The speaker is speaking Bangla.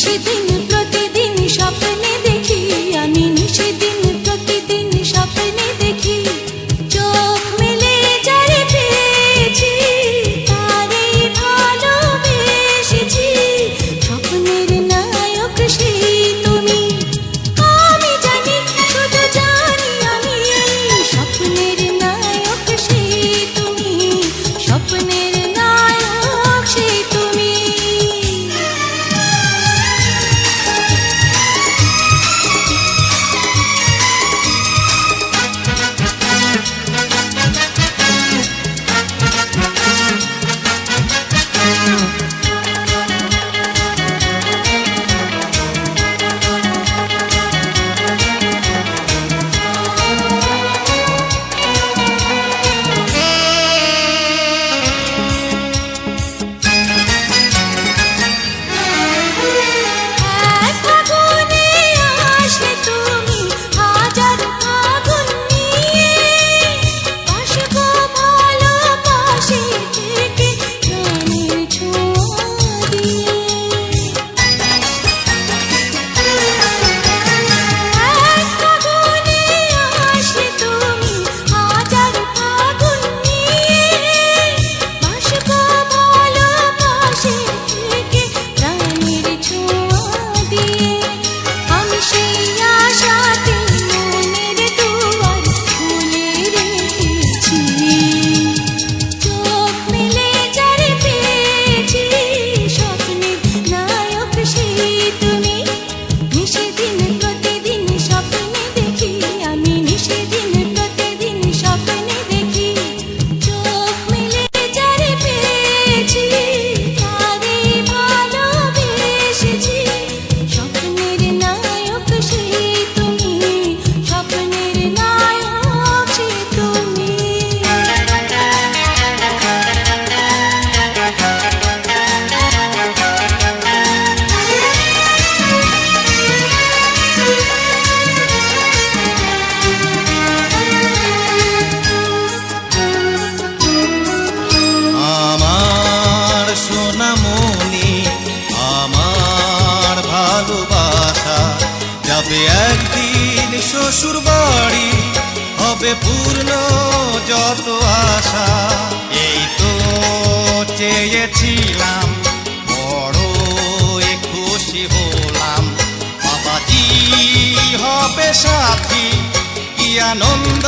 she be আসবে একদিন শ্বশুর বাড়ি, হবে পূর্ণ যত আশা। এই তো চেয়েছিলাম, বড় খুশি হলাম। বাবাজি হবে সাথী, কি আনন্দ